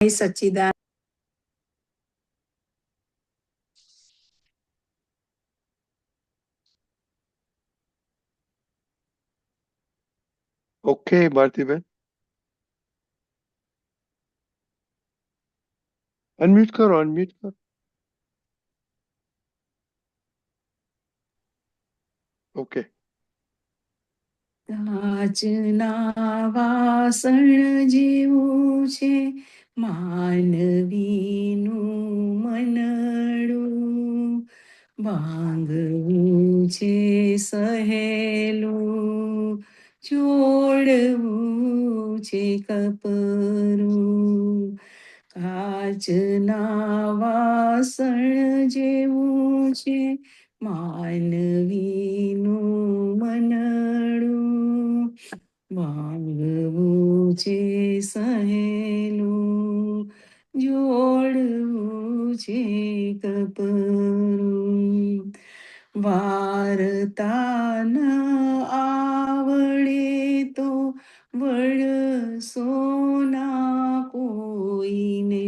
સચ્ચિદાન okay ભારતીબેન unmute કરો unmute કરો okay કાચના વાસણ જેવું છે. માનવીનું મનડું ભાંગવું છે સહેલું જોડવું છે કપરું કાચના વાસણ જેવું છે માનવીનું મનડું ભાંગવું છે સહેલું જોડવું છે કપરું વારતા ન આવડે તો વળ સોના કોઈને.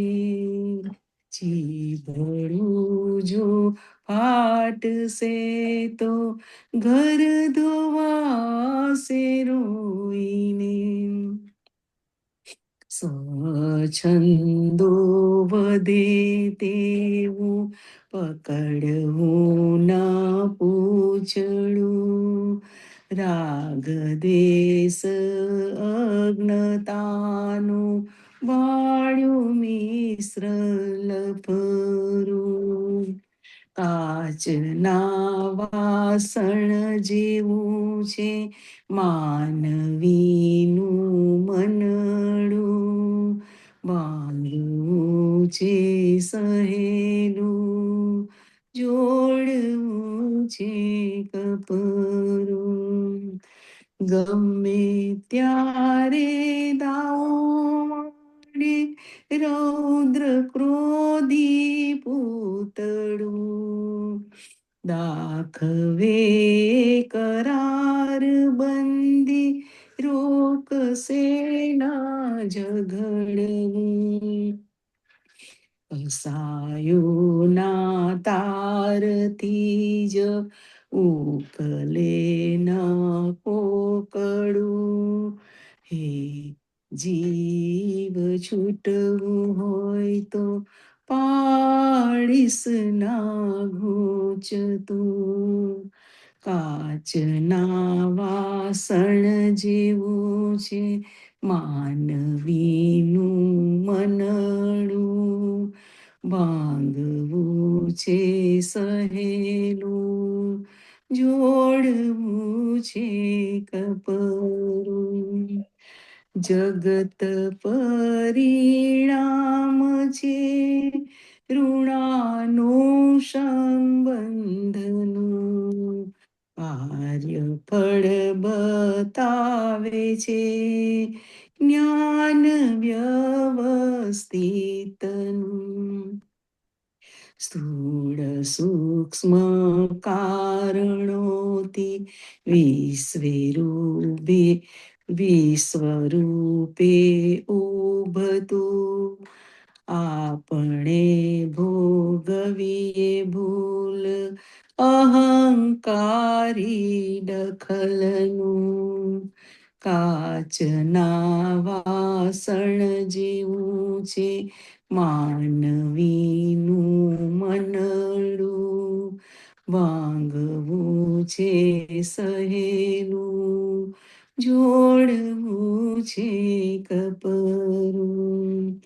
જીભડું જો ફાટશે તો ઘર ધોવાશે રોઈને. સ્વછંદો વધે તેવું પકડવું ના પૂછડું રાગ દેશ અજ્ઞતાનું વાળ્યું મિશ્ર લફરું કાચના વાસણ જેવું છે, માનવીનું મનડું. બાંધવું છે સહેલું, જોડવું છે કપરું. ગમે ત્યારે દાવો માંડે રૌદ્ર ક્રોધી પૂતળું દાખવે કરાર બંદી રોકશે ના ઝઘડવું કસાયોના તારથી જ ઉકલે ન કોકડું હે જીવ છૂટવું હોય તો પાડીશ ના ઘૂંચતું કાચના વાસણ જેવું છે માનવીનું મનડું. બાંધવું છે સહેલું, જોડવું છે કપરું. જગત પરિણામ છે. ઋણાનો સંબંધનું કાર્ય ફળ બતાવે છે. જ્ઞાન વ્યવસ્થિતનું સ્થૂળ સૂક્ષ્મ કારણોથી વિશ્વે રૂપે વિશ્વરૂપે ઉભતું, આપણે ભોગવીએ ભૂલ, અહંકારી દખલનું, કાચના વાસણ જેવું છે, માનવીનું મનડું, વાંગવું છે સહેલું જોડવું છે કપરું.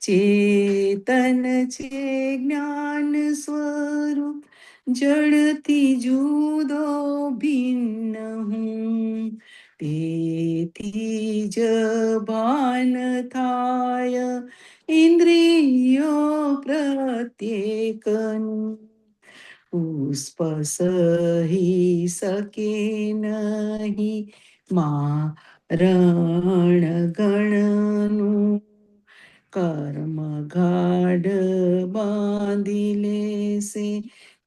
ચેતન છે જ્ઞાન સ્વરૂપ, જડથી જુદો ભિન્ન હું. તેથી જ ભાન થાય, ઇન્દ્રિયો પ્રત્યેકનું. પુષ્પ સહી શકે નહીં મારણ ગણનું કર્મ ગાઢ બાંધી લેશે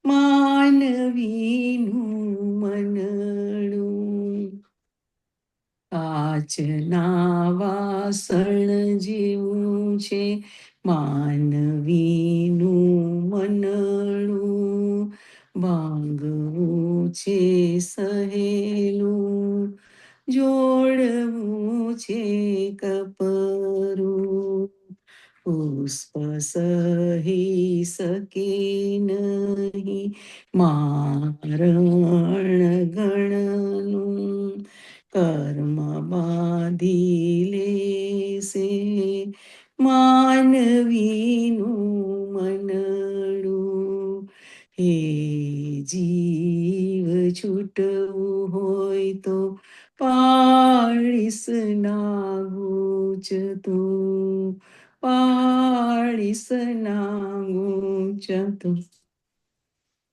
માનવીનું મનડું કાચના વાસણ જેવું છે માનવીનું મનડું ભાંગવું છે સહેલું જોડવું છે કપરું. પુષ્પ સહી શકે નહીં. મારણ ગણનું કર્મ બાંધી લેશે. માનવીનું મનડું હે જીવ છૂટવું હોય તો પાળીસ નાગુચ તું પાળીસ નાગુચ તું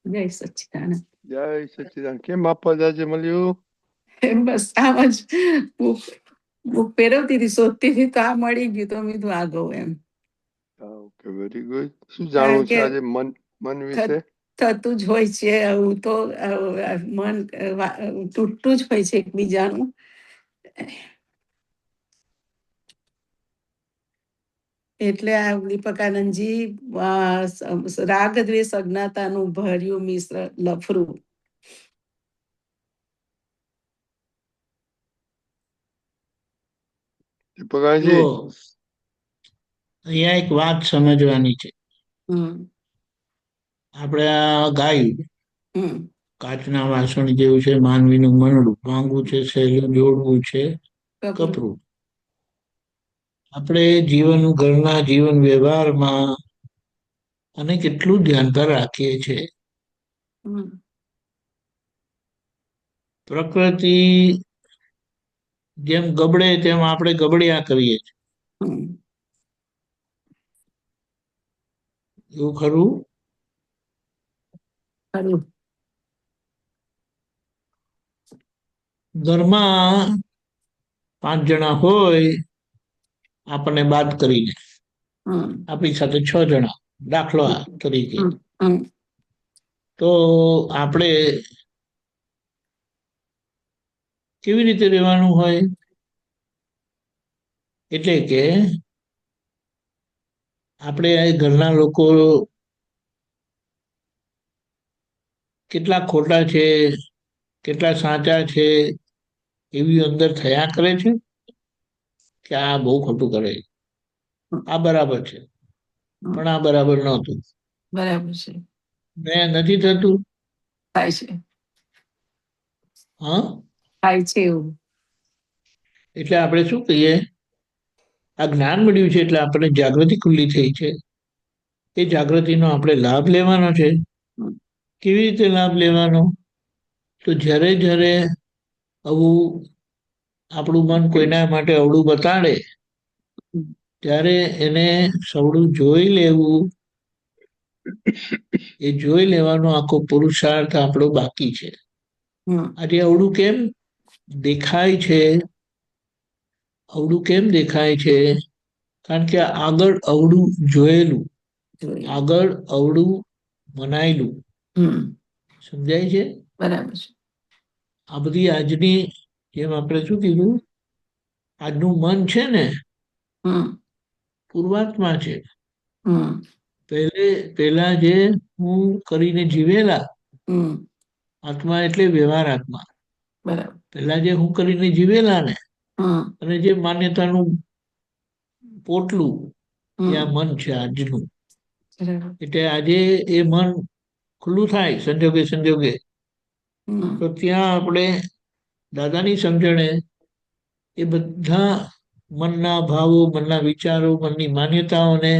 જય સચ્ચિદાનંદ જય સચ્ચિદાન કેમ આપવા આજે મળ્યું બસ આમ જ બુક બુક પહેરવતી હતી શોધતી હતી તો આ મળી ગયું તો મેં કીધું આ ગયું એમ ઓકે વેરી ગુડ શું જાણવું છે કે- આજે મન મન વિશે થતું જ હોય છે. આવું તો મન તૂટતું જ હોય છે એકબીજાનું. એટલે આ દીપકાનંદજી રાગ દ્વેષ અજ્ઞાતાનું ભર્યું મિશ્ર લફરું. દીપકાજી અહીંયા એક વાત સમજવાની છે. હમ. આપણે આ ગાયું કાચના વાસણ જેવું છે માનવીનું મનડું માંગવું છે સહેલું જોડવું છે કપરું. આપણે જીવન ઘરના જીવન વ્યવહારમાં અને કેટલું ધ્યાનતા રાખીએ છીએ. પ્રકૃતિ જેમ ગબડે તેમ આપણે ગબડ્યા કરીએ છીએ. એવું ખરું? ઘરમાં પાંચ જણા હોય આપણને બાદ કરીને. આપણી સાથે છ જણા દાખલો તરીકે. તો આપણે કેવી રીતે રહેવાનું હોય? એટલે કે આપણે ઘરના લોકો કેટલા ખોટા છે કેટલા સાચા છે એવી અંદર થયા કરે છે કે આ બહુ ખોટું કરે છે. આ બરાબર છે. પણ આ બરાબર નહોતું. બરાબર છે. ને નથી થતું? થાય છે. હા? થાય છે એવું. એટલે આપણે શું કહીએ? આ જ્ઞાન મળ્યું છે એટલે આપણે જાગૃતિ ખુલ્લી થઈ છે. એ જાગૃતિનો આપણે લાભ લેવાનો છે. કેવી રીતે લાભ લેવાનો? તો જ્યારે જ્યારે આવું આપણું મન કોઈના માટે અવળું બતાડે ત્યારે એને સવડું જોઈ લેવું એ જોઈ લેવાનો આખો પુરુષાર્થ આપણો બાકી છે. આજે અવળું કેમ દેખાય છે? અવળું કેમ દેખાય છે? કારણ કે આગળ અવળું જોયેલું. આગળ અવળું મનાયેલું. સમજાય છે? બરાબર છે. આ બધી આજની જેમ આપણે શું કીધું? આજનું મન છે ને પૂર્વાત્મા છે. પહેલે પહેલા જે હું કરીને જીવેલા આત્મા એટલે વ્યવહાર આત્મા. બરાબર. પહેલા જે હું કરીને જીવેલા ને હમ. અને જે માન્યતાનું પોટલું એ આ મન છે આજનું. એટલે આજે એ મન ખુલ્લું થાય સંજોગે સંજોગે. તો ત્યાં આપણે દાદાની સમજણે એ બધા મનના ભાવો મનના વિચારો મનની માન્યતાઓને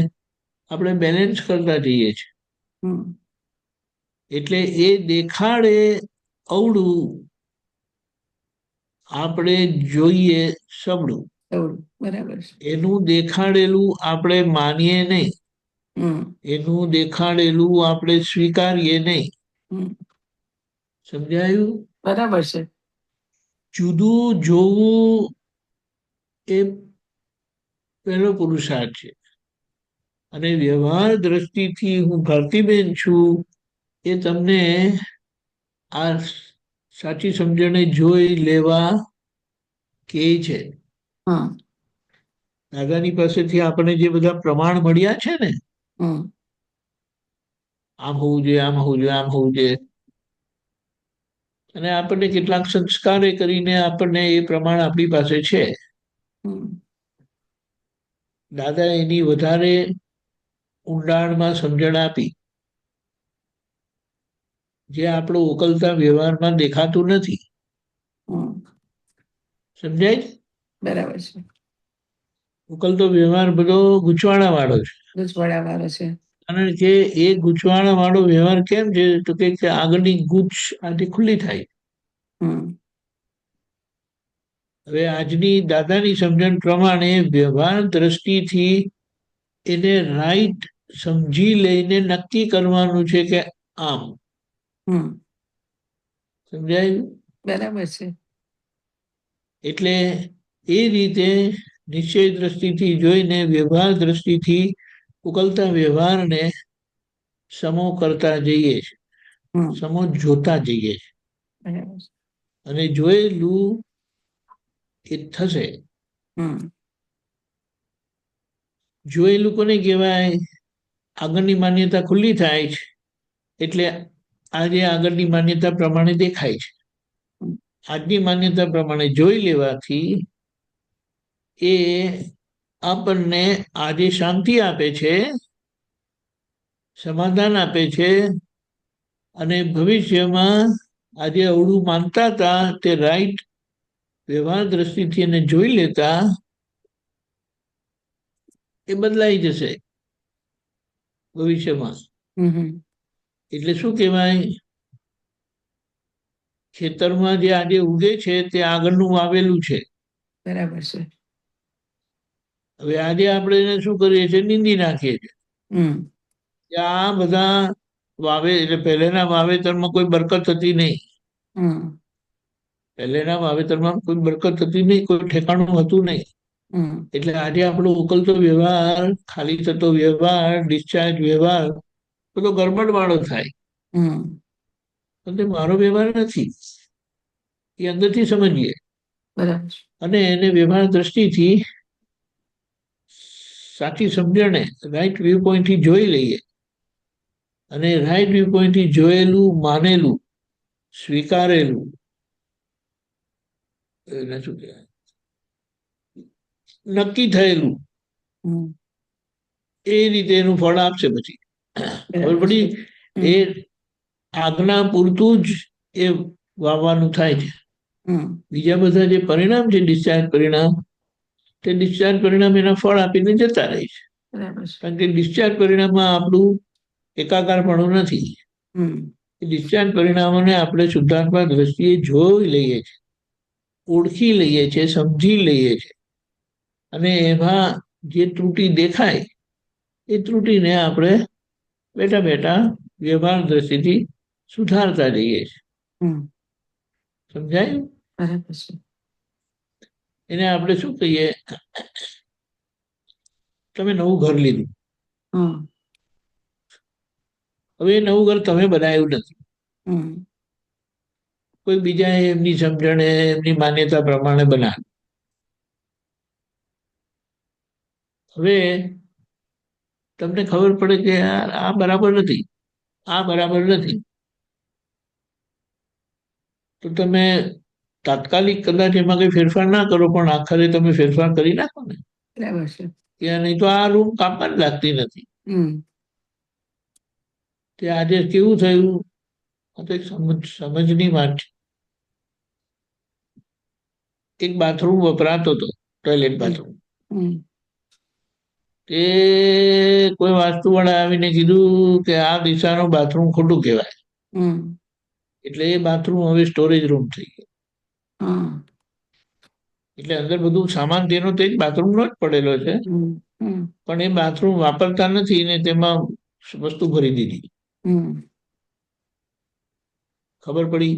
આપણે બેલેન્સ કરતા જઈએ છીએ. એટલે એ દેખાડે અવડું આપણે જોઈએ સબળું બરાબર એનું દેખાડેલું આપણે માનીએ નહીં. એનું દેખાડેલું આપણે સ્વીકારીએ નહીં. સમજાયું? બરાબર છે. જુદું જોવું એ પહેલો પુરુષાર્થ છે. અને વ્યવહાર દ્રષ્ટિથી હું ભારતીબેન છું એ તમને આ સાચી સમજણે જોઈ લેવા કે છે. હમ દાદાની પાસેથી આપણને જે બધા પ્રમાણ મળ્યા છે ને આમ હોવું જોઈએ આમ હોવું જોઈએ આમ હોવું જોઈએ. અને આપણને કેટલાક સંસ્કારે કરીને આપણને એ પ્રમાણ આપણી પાસે છે. દાદા એની વધારે ઊંડાણમાં સમજણ આપી. જે આપણો ઉકલતા વ્યવહારમાં દેખાતું નથી. સમજાય બરાબર છે. ઉકલતો વ્યવહાર બધો ગૂંચવાણા વાળો છે. ગુજવાડા વાળો છે. કારણ કે એ ગૂંચવાણા વાળો વ્યવહાર કેમ છે તો કે આગળની ગૂંચ આથી ખુલ્લી થાય. હવે આજની દાદાની સમજણ પ્રમાણે વ્યવહાર દ્રષ્ટિથી એને રાઈટ સમજી લઈને નક્કી કરવાનું છે કે આમ. સમજાય? બરાબર છે. એટલે એ રીતે નિશ્ચય દ્રષ્ટિથી જોઈને વ્યવહાર દ્રષ્ટિથી ઉકલતા વ્યવહારને સમો કરતા જઈએ સમો જોતા જઈએ અને જોયેલું એ થશે. જોયેલું કોને કહેવાય? આગળની માન્યતા ખુલ્લી થાય છે. એટલે આજે આગળની માન્યતા પ્રમાણે દેખાય છે. આજની માન્યતા પ્રમાણે જોઈ લેવાથી એ આપણને આજે શાંતિ આપે છે સમાધાન આપે છે અને ભવિષ્યમાં આજે અવળું માનતા હતા તે રાઈટ વ્યવહાર દ્રષ્ટિથી એને જોઈ લેતા એ બદલાઈ જશે ભવિષ્યમાં. એટલે શું કહેવાય? ખેતરમાં જે આજે ઉગે છે તે આગળનું વાવેલું છે. બરાબર છે. હવે આજે આપણે એને શું કરીએ છીએ? નીંદી નાખીએ છીએ. આ બધા વાવે એટલે પહેલેના વાવેતરમાં કોઈ બરકત હતી નહીં. પહેલેના વાવેતરમાં કોઈ બરકત હતી નહીં કોઈ ઠેકાણું હતું નહીં. એટલે આજે આપણો ઉકલતો વ્યવહાર ખાલી થતો વ્યવહાર ડિસ્ચાર્જ વ્યવહાર બધો ગરબડ વાળો થાય. પણ તે મારો વ્યવહાર નથી. એ અંદરથી સમજીએ. અને એને વ્યવહાર દ્રષ્ટિથી સાચી સમજણે રાઈટ વ્યૂ પોઈન્ટથી જોઈ લઈએ અને રાઈટ વ્યૂ પોઈન્ટથી જોયેલું માનેલું સ્વીકારેલું એને શું કહેવાય? નક્કી થયેલું. એ રીતે એનું ફળ આપશે પછી. ખબર પડી? એ આજ્ઞા પૂરતું જ એ વાવવાનું થાય છે. બીજા બધા જે પરિણામ છે ડિસ્ચાર્જ પરિણામ તે ડિસ્ચાર્જ પરિણામ એના ફળ આપીને જતા રહે છે. કારણ કે ડિસ્ચાર્જ પરિણામમાં આપણું એકાકારપણું નથી. ડિસ્ચાર્જ પરિણામોને આપણે શુદ્ધાત્મા દ્રષ્ટિએ જોઈ લઈએ છીએ. ઓળખી લઈએ છીએ સમજી લઈએ છીએ. અને એમાં જે ત્રુટી દેખાય એ ત્રુટીને આપણે બેઠા બેઠા વ્યવહાર દ્રષ્ટિથી સુધારતા જઈએ છીએ. સમજાયું? એને આપણે શું કહીએ? તમે નવું ઘર લીધું. હવે એ નવું ઘર તમે બનાવ્યું નથી. કોઈ બીજા એમની સમજણે એમની માન્યતા પ્રમાણે બનાવ્યું. હવે તમને ખબર પડે કે આ બરાબર નથી. આ બરાબર નથી. તો તમે તાત્કાલિક કદાચ એમાં કઈ ફેરફાર ના કરો પણ આખરે તમે ફેરફાર કરી નાખો ને. બરાબર છે. કે નહીં તો આ રૂમ કામમાં જ લાગતી નથી. તે આજે કેવું થયું? આ તો એક સમજ સમજની વાત છે. એક બાથરૂમ વપરાતો હતો ટોયલેટ બાથરૂમ. તે કોઈ વાસ્તુવાળા આવીને કીધું કે આ દિશાનું બાથરૂમ ખોટું કહેવાય. એટલે એ બાથરૂમ હવે સ્ટોરેજ રૂમ થઈ ગયો. એટલે અંદર બધું સામાન તેનો તે જ બાથરૂમનો જ પડેલો છે. પણ એ બાથરૂમ વાપરતા નથી ને તેમાં વસ્તુ ભરી દીધી. ખબર પડી?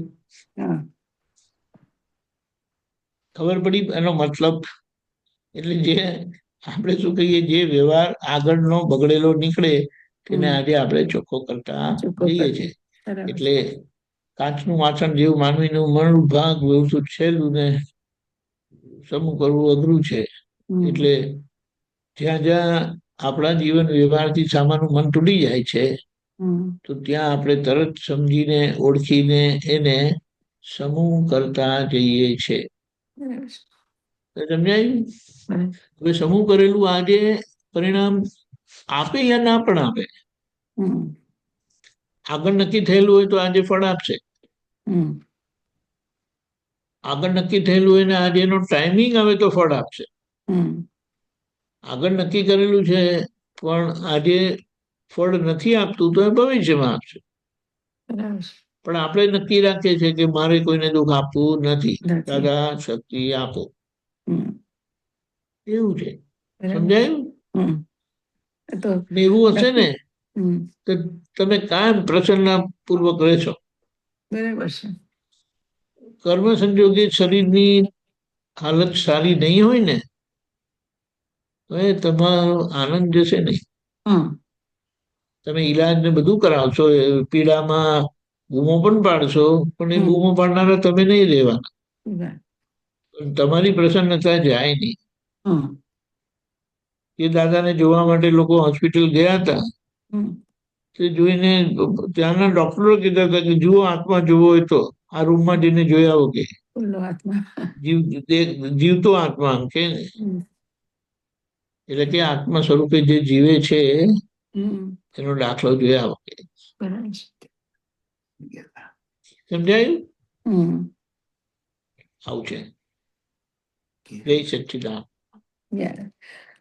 ખબર પડી? એનો મતલબ એટલે જે આપણે શું કહીએ જે વ્યવહાર આગળનો બગડેલો નીકળે તેને આજે આપણે ચોખ્ખો કરતા જઈએ છીએ. એટલે કાચનું વાસણ જેવું માનવીનું મરણું ભાગ વ્યવસ્થિત છેલ્લું ને. સમૂહ કરવું અઘરું છે. એટલે જ્યાં જ્યાં આપણા જીવન વ્યવહારથી સામાનું મન તૂટી જાય છે તો ત્યાં આપણે તરત સમજીને ઓળખીને એને સમૂહ કરતા જઈએ છે. સમજાયું? હવે સમૂહ કરેલું આજે પરિણામ આપે યા ના પણ આપે? આગળ નક્કી થયેલું હોય તો આજે ફળ આપશે. આગળ નક્કી થયેલું હોય ને આજે એનો ટાઈમિંગ આવે તો ફળ આપશે. આગળ નક્કી કરેલું છે પણ આજે ફળ નથી આપતું તો એ ભવિષ્યમાં આપશે. પણ આપણે નક્કી રાખીએ છીએ કે મારે કોઈને દુઃખ આપવું નથી. દાદા શક્તિ આપો. એવું છે. સમજાયું? એવું હશે ને તો તમે કાયમ પ્રસન્ન પૂર્વક રહેશો. બરાબર છે. કર્મ સંજોગે શરીરની હાલત સારી નહીં હોય ને તો એ તમારો આનંદ જશે નહીં. તમે ઈલાજ ને બધું કરાવશો પીડામાં બૂમો પણ પાડશો પણ એ. બૂમો પાડનારા તમે નહીં રહેવાના. તમારી પ્રસન્નતા જાય નહીં. એ દાદાને જોવા માટે લોકો હોસ્પિટલ ગયા હતા. તે જોઈને ત્યાંના ડોક્ટરો કીધા હતા કે જુઓ આત્મા જોવો હોય તો આ રૂમમાં જઈને જોઈ આવો કે. જીવ જીવતો આત્મા આમ કે. એટલે કે આત્મા સ્વરૂપે જે જીવે છે એનો દાખલો જોઈ આવો કે. સમજાયું? આવું છે. જય સચ્ચિદાન.